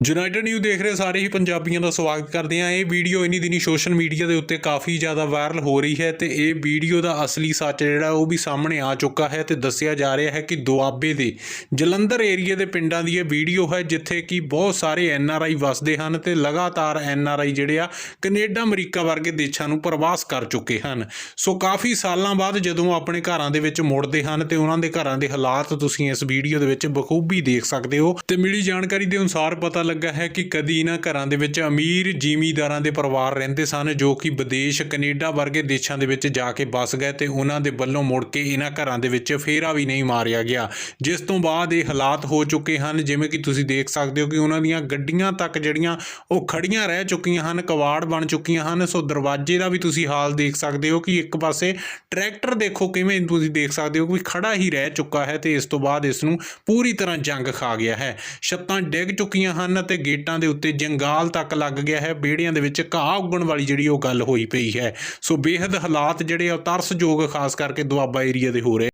United new ਦੇਖ ਰਹੇ ਸਾਰੇ ਹੀ ਪੰਜਾਬੀਆਂ ਦਾ ਸਵਾਗਤ ਕਰਦੇ ਹਾਂ। ਇਹ ਵੀਡੀਓ ਇਨੀ ਦਿਨੀ ਸੋਸ਼ਲ ਮੀਡੀਆ ਦੇ ਉੱਤੇ ਕਾਫੀ ਜ਼ਿਆਦਾ ਵਾਇਰਲ ਹੋ ਰਹੀ ਹੈ ਤੇ ਇਹ ਵੀਡੀਓ ਦਾ ਅਸਲੀ ਸੱਚ ਜਿਹੜਾ, ਉਹ ਵੀ ਸਾਹਮਣੇ ਆ ਚੁੱਕਾ ਹੈ ਤੇ ਦੱਸਿਆ ਜਾ ਰਿਹਾ ਹੈ ਕਿ ਦੁਆਬੇ ਦੇ ਜਲੰਧਰ ਏਰੀਆ ਦੇ ਪਿੰਡਾਂ ਦੀ ਇਹ ਵੀਡੀਓ ਹੈ, ਜਿੱਥੇ ਕਿ ਬਹੁਤ ਸਾਰੇ ਐਨ ਆਰ ਆਈ ਵਸਦੇ ਹਨ ਤੇ ਲਗਾਤਾਰ ਐਨ ਆਰ ਆਈ ਜਿਹੜੇ ਆ, ਕੈਨੇਡਾ, ਅਮਰੀਕਾ ਵਰਗੇ ਦੇਸ਼ਾਂ ਨੂੰ ਪ੍ਰਵਾਸ ਕਰ ਚੁੱਕੇ ਹਨ। ਸੋ ਕਾਫੀ ਸਾਲਾਂ ਬਾਅਦ ਜਦੋਂ ਆਪਣੇ ਘਰਾਂ ਦੇ ਵਿੱਚ ਮੁੜਦੇ ਹਨ ਤੇ ਉਹਨਾਂ ਦੇ ਘਰਾਂ ਦੇ ਹਾਲਾਤ ਤੁਸੀਂ ਇਸ ਵੀਡੀਓ ਦੇ ਵਿੱਚ ਬਖੂਬੀ ਦੇਖ ਸਕਦੇ ਹੋ ਤੇ ਮਿਲੀ ਜਾਣਕਾਰੀ ਦੇ ਅਨੁਸਾਰ ਪਤਾ ਲੱਗਾ ਹੈ ਕਿ ਕਦੀ ਇਹਨਾਂ ਘਰਾਂ ਦੇ ਵਿੱਚ ਅਮੀਰ ਜ਼ਿਮੀਂਦਾਰਾਂ ਦੇ ਪਰਿਵਾਰ ਰਹਿੰਦੇ ਸਨ, ਜੋ ਕਿ ਵਿਦੇਸ਼ ਕੈਨੇਡਾ ਵਰਗੇ ਦੇਸ਼ਾਂ ਦੇ ਵਿੱਚ ਜਾ ਕੇ ਵੱਸ ਗਏ ਤੇ ਉਹਨਾਂ ਦੇ ਵੱਲੋਂ ਮੁੜ ਕੇ ਇਹਨਾਂ ਘਰਾਂ ਦੇ ਵਿੱਚ ਫੇਰਾ ਵੀ ਨਹੀਂ ਮਾਰਿਆ ਗਿਆ। ਜਿਸ ਤੋਂ ਬਾਅਦ ਇਹ ਹਾਲਾਤ ਹੋ ਚੁੱਕੇ ਹਨ, ਜਿਵੇਂ ਕਿ ਤੁਸੀਂ ਦੇਖ ਸਕਦੇ ਹੋ ਕਿ ਉਹਨਾਂ ਦੀਆਂ ਗੱਡੀਆਂ ਤੱਕ ਜਿਹੜੀਆਂ ਉਹ ਖੜੀਆਂ ਰਹਿ ਚੁੱਕੀਆਂ ਹਨ, ਕਵਾੜ ਬਣ ਚੁੱਕੀਆਂ ਹਨ। ਸੋ ਦਰਵਾਜ਼ੇ ਦਾ ਵੀ ਤੁਸੀਂ ਹਾਲ ਦੇਖ ਸਕਦੇ ਹੋ ਕਿ ਇੱਕ ਪਾਸੇ ਟਰੈਕਟਰ ਦੇਖੋ ਕਿਵੇਂ ਤੁਸੀਂ ਦੇਖ ਸਕਦੇ ਹੋ ਕਿ ਖੜਾ ਹੀ ਰਹਿ ਚੁੱਕਾ ਹੈ ਤੇ ਇਸ ਤੋਂ ਬਾਅਦ ਇਸ ਨੂੰ ਪੂਰੀ ਤਰ੍ਹਾਂ ਜੰਗ ਖਾ ਗਿਆ ਹੈ। ਛੱਤਾਂ ਡਿੱਗ ਚੁੱਕੀਆਂ ਹਨ ਅਤੇ ਗੇਟਾਂ ਦੇ ਉੱਤੇ ਜੰਗਾਲ ਤੱਕ ਲੱਗ ਗਿਆ ਹੈ। ਬੇੜਿਆਂ ਦੇ ਵਿੱਚ ਘਾਹ ਉੱਗਣ ਵਾਲੀ ਜਿਹੜੀ ਉਹ ਗੱਲ ਹੋਈ ਪਈ ਹੈ। ਸੋ ਬੇਹੱਦ ਹਾਲਾਤ ਜਿਹੜੇ ਆ ਉਹ ਤਰਸਯੋਗ, ਖਾਸ ਕਰਕੇ ਦੁਆਬਾ ਏਰੀਆ ਦੇ ਹੋ ਰਹੇ